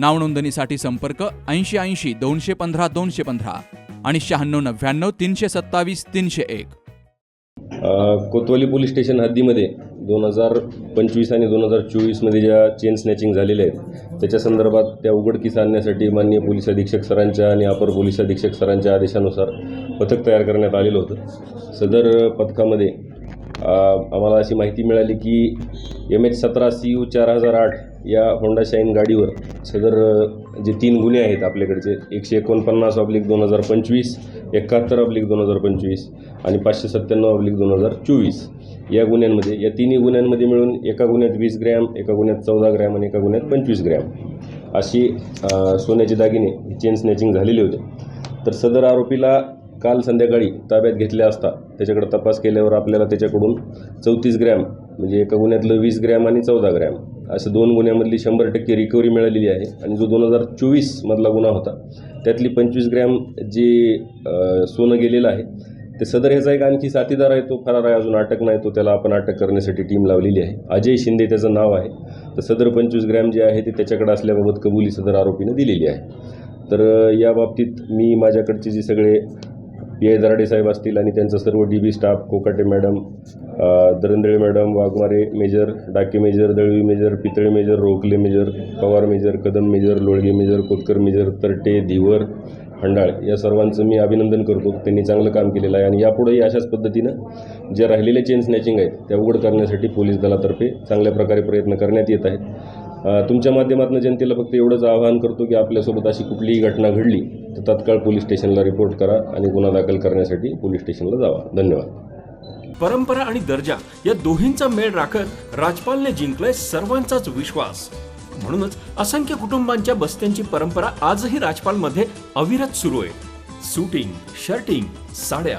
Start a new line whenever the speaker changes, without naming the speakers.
नावनोंदणीसाठी संपर्क ऐंशी ऐंशी दोनशे पंधरा दोनशे पंधरा आणि शहाण्णव नव्याण्णव तीनशे सत्तावीस तीनशे एक.
कोतवाली पोलीस स्टेशन हद्दीमध्ये दोन हजार पंचवीस आणि दोन हजार चोवीसमध्ये ज्या चेन स्नॅचिंग झालेल्या आहेत त्याच्या संदर्भात त्या उघडकीस आणण्यासाठी माननीय पोलीस अधीक्षक सरांच्या आणि अपर पोलीस अधीक्षक सरांच्या आदेशानुसार पथक तयार करण्यात आलेलं होतं. सदर पथकामध्ये आम्हाला अशी माहिती मिळाली की एम एच सतरा सी यू चार हजार आठ या होंडा शाईन गाडीवर सदर जे तीन गुन्हे आहेत आपल्याकडचे एकशे एकोणपन्नास ऑब्लिक दोन हजार पंचवीस एकाहत्तर ऑब्लिक दोन हजार पंचवीस आणि पाचशे सत्त्याण्णव ऑब्लिक दोन हजार चोवीस. या गुन्ह्यांमध्ये या तिन्ही गुन्ह्यांमध्ये मिळून एका गुन्ह्यात वीस ग्रॅम एका गुन्ह्यात चौदा ग्रॅम आणि एका गुन्ह्यात पंचवीस ग्रॅम. अशी सोन्याचे दागिने चेन स्नॅचिंग झालेले होते. तर सदर आरोपीला काल संध्याकाळी ताब्यात घेतले असता त्याच्याकडे तपास केल्यावर आपल्याला त्याच्याकडून चौतीस ग्रॅम म्हणजे एका गुन्ह्यातलं वीस ग्रॅम आणि चौदा ग्रॅम असं दोन गुन्ह्यामधली शंभर टक्के रिकव्हरी मिळालेली आहे. आणि जो दोन हजार चोवीसमधला गुन्हा होता त्यातली पंचवीस ग्रॅम जे सोनं गेलेलं आहे ते सदर ह्याचा एक आणखी साथीदार आहे तो फरार आहे अजून अटक नाही तो त्याला आपण अटक करण्यासाठी टीम लावलेली आहे. अजय शिंदे त्याचं नाव आहे. तर सदर पंचवीस ग्रॅम जे आहे ते त्याच्याकडे असल्याबाबत कबुली सदर आरोपीनं दिलेली आहे. तर या बाबतीत मी माझ्याकडचे जे सगळे पी आय दराडे साहेब असतील आणि त्यांचा सर्व D B staff Kokate madam Darandale madam Waghmare major Dake major Dalvi major Pitale major Rokhale major Pawar major Kadam major Lolge major Kotkar major Tarate Dhivar Handal या सर्वांचं मी अभिनंदन करतो. त्यांनी चांगलं काम केलेलं आहे आणि यापुढेही अशाच पद्धतीनं जे राहिलेले चेन स्नॅचिंग आहेत त्या उघड करण्यासाठी पोलीस दलातर्फे चांगल्या प्रकारे प्रयत्न करण्यात येत आहेत. तुमच्या माध्यमातून जनतेला फक्त एवढंच आवाहन करतो की आपल्यासोबत अशी कुठलीही घटना घडली तर तत्काळ पोलीस स्टेशनला रिपोर्ट करा आणि गुन्हा दाखल करण्यासाठी पोलीस स्टेशनला जावा. धन्यवाद.
परंपरा आणि दर्जा या दोन्हींचा मेळ राखत राजपालने जिंकलाय सर्वांचाच विश्वास. म्हणूनच असंख्य कुटुंबांच्या बस्त्यांची परंपरा आजही राजपालमध्ये अविरत सुरू आहे. सुटिंग शर्टिंग साड्या